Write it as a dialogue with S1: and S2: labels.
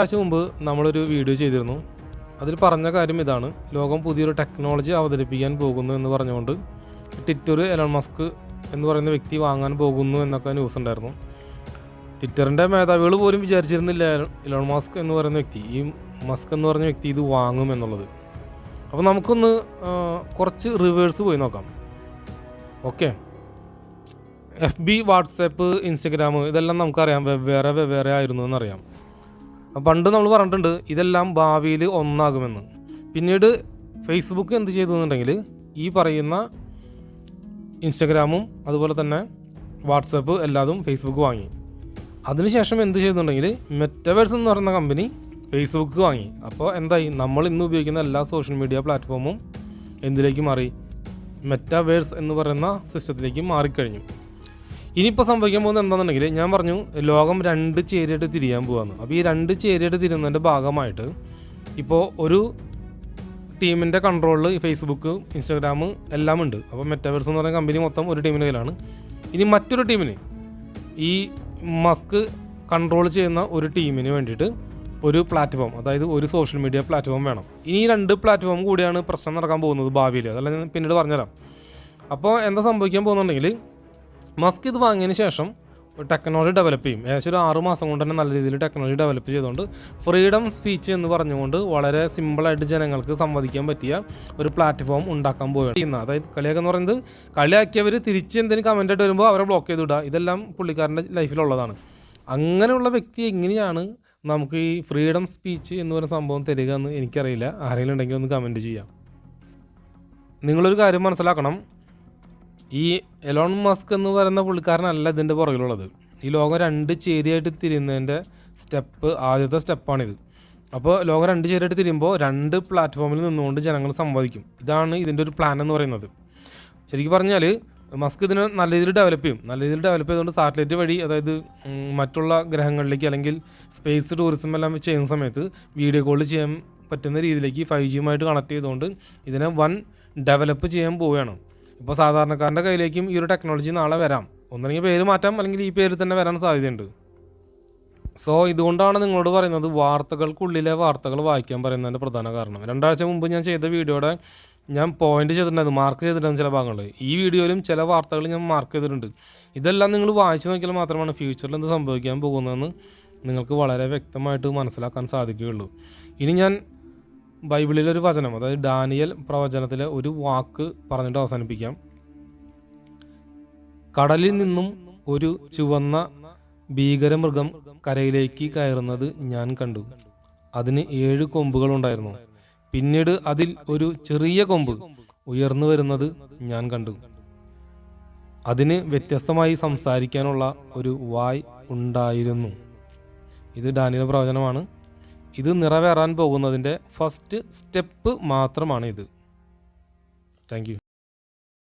S1: ആഴ്ച മുമ്പ് നമ്മളൊരു വീഡിയോ ചെയ്തിരുന്നു. അതിൽ പറഞ്ഞ കാര്യം ഇതാണ്. ലോകം പുതിയൊരു ടെക്നോളജി അവതരിപ്പിക്കാൻ പോകുന്നു എന്ന് പറഞ്ഞുകൊണ്ട് ട്വിറ്റർ എലൺ മസ്ക് എന്ന് പറയുന്ന വ്യക്തി വാങ്ങാൻ പോകുന്നു എന്നൊക്കെ ന്യൂസ് ഉണ്ടായിരുന്നു. ട്വിറ്ററിന്റെ മേധാവികൾ പോലും വിചാരിച്ചിരുന്നില്ല എലൺ മസ്ക് എന്ന് പറയുന്ന വ്യക്തി. ഈ മസ്ക് എന്ന് പറഞ്ഞ വ്യക്തി ഇത് വാങ്ങും എന്നുള്ളത്. അപ്പോൾ നമുക്കൊന്ന് കുറച്ച് റിവേഴ്സ് പോയി നോക്കാം. Okay F B WhatsApp Instagram ഇതെല്ലാം നമുക്കറിയാം. വെവ്വേറെ വെവ്വേറെ ആയിരുന്നു എന്നറിയാം. പണ്ട് നമ്മൾ പറഞ്ഞിട്ടുണ്ട് ഇതെല്ലാം ഭാവിയിൽ ഒന്നാകുമെന്ന്. പിന്നീട് ഫേസ്ബുക്ക് എന്ത് ചെയ്തു എന്നുണ്ടെങ്കിൽ ഈ പറയുന്ന ഇൻസ്റ്റഗ്രാമും അതുപോലെ തന്നെ വാട്സപ്പ് എല്ലാതും ഫേസ്ബുക്ക് വാങ്ങി. അതിനുശേഷം എന്ത് ചെയ്തിട്ടുണ്ടെങ്കിൽ മെറ്റവേഴ്സ് എന്ന് പറയുന്ന കമ്പനി ഫേസ്ബുക്ക് വാങ്ങി. അപ്പോൾ എന്തായി? നമ്മൾ ഇന്ന് ഉപയോഗിക്കുന്ന എല്ലാ സോഷ്യൽ മീഡിയ പ്ലാറ്റ്ഫോമും എന്തിലേക്ക് മാറി? മെറ്റാവേഴ്സ് എന്ന് പറയുന്ന സിസ്റ്റത്തിലേക്ക് മാറിക്കഴിഞ്ഞു. ഇനിയിപ്പോൾ സംഭവിക്കാൻ പോകുന്നത് എന്താണെന്നുണ്ടെങ്കിൽ ഞാൻ പറഞ്ഞു ലോകം രണ്ട് ചേരിയായിട്ട് തിരിയാൻ പോവാന്ന്. അപ്പോൾ ഈ രണ്ട് ചേരിയായിട്ട് തിരുന്നതിന്റെ ഭാഗമായിട്ട് ഇപ്പോൾ ഒരു ടീമിന്റെ കൺട്രോളിൽ ഫേസ്ബുക്ക് ഇൻസ്റ്റാഗ്രാം എല്ലാം ഉണ്ട്. അപ്പോൾ മെറ്റാവേഴ്സ് എന്ന് പറയുന്ന കമ്പനി മൊത്തം ഒരു ടീമിന്റെ കയ്യിലാണ്. ഇനി മറ്റൊരു ടീമിന് ഈ മസ്ക് കൺട്രോൾ ചെയ്യുന്ന ഒരു ടീമിന് വേണ്ടിയിട്ട് ഒരു പ്ലാറ്റ്ഫോം അതായത് ഒരു സോഷ്യൽ മീഡിയ പ്ലാറ്റ്ഫോം വേണം. ഇനി രണ്ട് പ്ലാറ്റ്ഫോം കൂടിയാണ് പ്രശ്നം നടക്കാൻ പോകുന്നത് ഭാവിയിൽ അതല്ല ഞാൻ പിന്നീട് പറഞ്ഞുതരാം. അപ്പോൾ എന്താ സംഭവിക്കാൻ പോകുന്നുണ്ടെങ്കിൽ മസ്ക് ഇത് വാങ്ങിയതിന് ശേഷം ടെക്നോളജി ഡെവലപ്പ് ചെയ്യും. ഏകദേശം ഒരു ആറ് മാസം കൊണ്ട് തന്നെ നല്ല രീതിയിൽ ടെക്നോളജി ഡെവലപ്പ് ചെയ്തുകൊണ്ട് ഫ്രീഡം സ്പീച്ച് എന്ന് പറഞ്ഞുകൊണ്ട് വളരെ സിമ്പിളായിട്ട് ജനങ്ങൾക്ക് സംവദിക്കാൻ പറ്റിയ ഒരു പ്ലാറ്റ്ഫോം ഉണ്ടാക്കാൻ പോവുകയാണ്. അതായത് കളിയൊക്കെ എന്ന് പറയുന്നത് കളിയാക്കിയവർ തിരിച്ച് എന്തെങ്കിലും കമന്റ് ആയിട്ട് വരുമ്പോൾ അവരെ ബ്ലോക്ക് ചെയ്ത് വിടുക. ഇതെല്ലാം പുള്ളിക്കാരന്റെ ലൈഫിലുള്ളതാണ്. അങ്ങനെയുള്ള വ്യക്തി എങ്ങനെയാണ് നമുക്ക് ഈ ഫ്രീഡം സ്പീച്ച് എന്ന് പറയുന്ന സംഭവം തരിക എന്ന് എനിക്കറിയില്ല. ആരെങ്കിലും ഉണ്ടെങ്കിൽ ഒന്ന് കമന്റ് ചെയ്യാം. നിങ്ങളൊരു കാര്യം മനസ്സിലാക്കണം. ഈ എലോൺ മസ്ക് എന്ന് പറയുന്ന പുള്ളിക്കാരനല്ല ഇതിന്റെ പുറകിലുള്ളത്. ഈ ലോകം രണ്ട് ചേരിയായിട്ട് തിരിയുന്നതിന്റെ സ്റ്റെപ്പ് ആദ്യത്തെ സ്റ്റെപ്പാണിത്. അപ്പോൾ ലോകം രണ്ട് ചേരിയായിട്ട് തിരിയുമ്പോൾ രണ്ട് പ്ലാറ്റ്ഫോമിൽ നിന്നുകൊണ്ട് ജനങ്ങൾ സംവദിക്കും. ഇതാണ് ഇതിന്റെ ഒരു പ്ലാൻ എന്ന് പറയുന്നത്. ശരിക്കും പറഞ്ഞാൽ മസ്ക് ഇതിനെ നല്ല രീതിയിൽ ഡെവലപ്പ് ചെയ്യും. നല്ല രീതിയിൽ ഡെവലപ്പ് ചെയ്തുകൊണ്ട് സാറ്റലൈറ്റ് വഴി അതായത് മറ്റുള്ള ഗ്രഹങ്ങളിലേക്ക് അല്ലെങ്കിൽ സ്പേസ് ടൂറിസം എല്ലാം ചെയ്യുന്ന സമയത്ത് വീഡിയോ കോൾ ചെയ്യാൻ പറ്റുന്ന രീതിയിലേക്ക് ഫൈവ് ജിയുമായിട്ട് കണക്ട് ചെയ്തുകൊണ്ട് ഇതിനെ വൺ ഡെവലപ്പ് ചെയ്യാൻ പോവുകയാണ്. ഇപ്പോൾ സാധാരണക്കാരന്റെ കയ്യിലേക്കും ഈ ഒരു ടെക്നോളജി നാളെ വരാം. ഒന്നല്ലെങ്കിൽ പേര് മാറ്റാം അല്ലെങ്കിൽ ഈ പേര് തന്നെ വരാൻ സാധ്യതയുണ്ട്. സോ ഇതുകൊണ്ടാണ് നിങ്ങളോട് പറയുന്നത് വാർത്തകൾക്കുള്ളിലെ വാർത്തകൾ വായിക്കാൻ പറയുന്നതിന്റെ പ്രധാന കാരണം. രണ്ടാഴ്ച മുമ്പ് ഞാൻ ചെയ്ത വീഡിയോയുടെ ഞാൻ പോയിന്റ് ചെയ്തിട്ടുണ്ടായിരുന്നു മാർക്ക് ചെയ്തിട്ടുണ്ട് ചില ഭാഗങ്ങൾ. ഈ വീഡിയോയിലും ചില വാർത്തകൾ ഞാൻ മാർക്ക് ചെയ്തിട്ടുണ്ട്. ഇതെല്ലാം നിങ്ങൾ വായിച്ചു നോക്കിയാൽ മാത്രമാണ് ഫ്യൂച്ചറിൽ എന്ത് സംഭവിക്കാൻ പോകുന്നതെന്ന് നിങ്ങൾക്ക് വളരെ വ്യക്തമായിട്ട് മനസ്സിലാക്കാൻ സാധിക്കുകയുള്ളൂ. ഇനി ഞാൻ ബൈബിളിലെ ഒരു വചനം അതായത് ഡാനിയൽ പ്രവചനത്തിലെ ഒരു വാക്ക് പറഞ്ഞിട്ട് അവസാനിപ്പിക്കാം. കടലിൽ നിന്നും ഒരു ചുവന്ന ഭീകരമൃഗം കരയിലേക്ക് കയറുന്നത് ഞാൻ കണ്ടു. അതിന് ഏഴ് കൊമ്പുകൾ ഉണ്ടായിരുന്നു. പിന്നീട് അതിൽ ഒരു ചെറിയ കൊമ്പ് ഉയർന്നു വരുന്നത് ഞാൻ കണ്ടു. അതിന് വ്യത്യസ്തമായി സംസാരിക്കാനുള്ള ഒരു വായ് ഉണ്ടായിരുന്നു. ഇത് ഡാനിയൽ പ്രവചനമാണ്. ഇത് നിറവേറാൻ പോകുന്നതിന്റെ ഫസ്റ്റ് സ്റ്റെപ്പ് മാത്രമാണ് ഇത് താങ്ക്